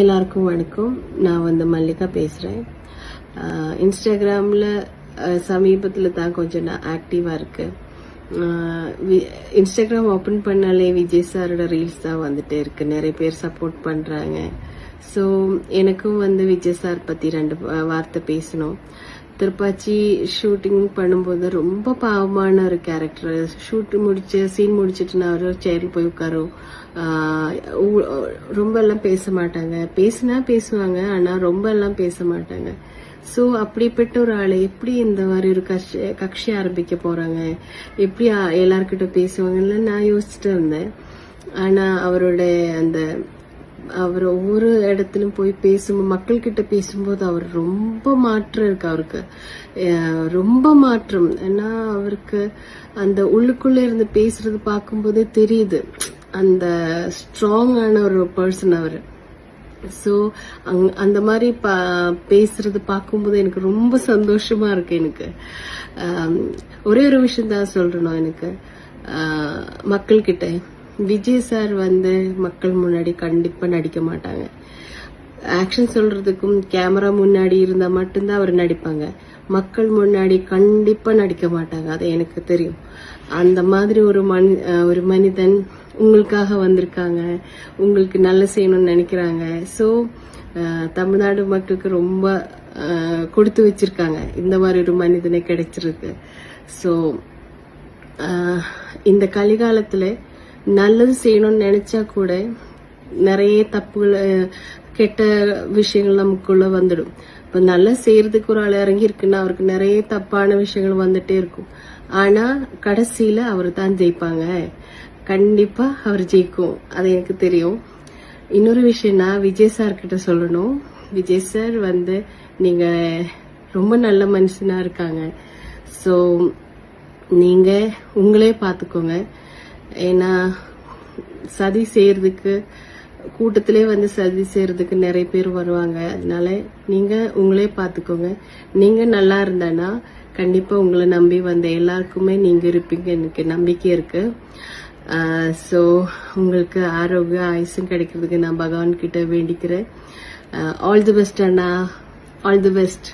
எல்லாருக்கும் வணக்கம். நான் வந்து மல்லிகா பேசுகிறேன் இன்ஸ்டாகிராமில் சமீபத்தில் தான் கொஞ்சம் நான் ஆக்டிவாக இருக்கேன் இன்ஸ்டாகிராம் ஓப்பன் பண்ணாலே விஜய் சாரோட ரீல்ஸ் தான் வந்துட்டே இருக்கு. நிறைய பேர் சப்போர்ட் பண்ணுறாங்க ஸோ எனக்கும் வந்து விஜய் சார் பற்றி ரெண்டு வார்த்தை பேசணும். திருப்பாச்சி ஷூட்டிங் பண்ணும்போது ரொம்ப பாவமான ஒரு கேரக்டர் ஷூட் முடிச்சு சீன் முடிச்சுட்டு நான் ஒரு சேரில் போய் உட்காரும். ரொம்ப எல்லாம் பேச மாட்டாங்க. பேசினா பேசுவாங்க ஆனால் ரொம்ப எல்லாம் பேச மாட்டாங்க. ஸோ அப்படிப்பட்ட ஒரு ஆள் எப்படி இந்த மாதிரி ஒரு கட்சி கட்சி ஆரம்பிக்க போகிறாங்க எப்படி ஆ- எல்லார்கிட்ட பேசுவாங்கன்னு நான் யோசிச்சுட்டு இருந்தேன். ஆனால் அவரோட அந்த அவர் ஒவ்வொரு இடத்துலயும் போய் பேசும்போது மக்கள் கிட்ட பேசும்போது அவர் ரொம்ப மாற்றம் இருக்கு அவருக்கு. ரொம்ப மாற்றம். ஏன்னா அவருக்கு அந்த உள்ளுக்குள்ள இருந்து பேசுறது பார்க்கும்போதே தெரியுது. அந்த ஸ்ட்ராங்கான ஒரு பர்சன் அவர். ஸோ அந்த மாதிரி பா பேசுறது பார்க்கும்போது எனக்கு ரொம்ப சந்தோஷமா இருக்கு எனக்கு. ஒரே ஒரு விஷயம் தான் சொல்றேன் எனக்கு. மக்கள்கிட்ட. விஜய் சார் வந்து மக்கள் முன்னாடி கண்டிப்பா நடிக்க மாட்டாங்க. ஆக்ஷன் சொல்றதுக்கும் கேமரா முன்னாடி இருந்தா மட்டும்தான் அவர் நடிப்பாங்க. மக்கள் முன்னாடி கண்டிப்பா நடிக்க மாட்டாங்க. அது எனக்கு தெரியும். அந்த மாதிரி ஒரு மன் ஒரு மனிதன் உங்களுக்காக வந்திருக்காங்க. உங்களுக்கு நல்ல செய்யணும்னு நினைக்கிறாங்க. ஸோ தமிழ்நாடு மக்களுக்கு ரொம்ப கொடுத்து வச்சிருக்காங்க. இந்த மாதிரி ஒரு மனிதனை கிடைச்சிருக்கு. ஸோ இந்த கலிகாலத்துல நல்லது செய்யணும்னு நினைச்சா கூட நிறைய தப்புகள் கெட்ட விஷயங்கள் நமக்குள்ள வந்துடும். இப்ப நல்லா செய்யறதுக்கு ஒரு ஆள் இறங்கி இருக்குன்னா அவருக்கு நிறைய தப்பான விஷயங்கள் வந்துட்டே இருக்கும். ஆனா கடைசியில அவர் தான் ஜெயிப்பாங்க. கண்டிப்பா அவர் ஜெயிக்கும். அது எனக்கு தெரியும். இன்னொரு விஷயம்னா விஜய் சார் கிட்ட சொல்லணும். விஜய் சார் வந்து நீங்க ரொம்ப நல்ல மனுஷனா இருக்காங்க. ஸோ நீங்க உங்களே பார்த்துக்கோங்க ஏன்னா சதி செய்யறதுக்கு கூட்டத்திலே வந்து சதி செய்யறதுக்கு நிறைய பேர் வருவாங்க. அதனால நீங்க உங்களே பார்த்துக்கோங்க நீங்க நல்லா இருந்தானா கண்டிப்பா உங்களை நம்பி வந்த எல்லாருக்குமே நீங்க இருப்பீங்க. எனக்கு நம்பிக்கை இருக்கு. ஸோ உங்களுக்கு ஆரோக்கிய ஆயுசும் கிடைக்கிறதுக்கு நான் பகவான் கிட்ட வேண்டிக்கிறேன் all the best Anna. All the best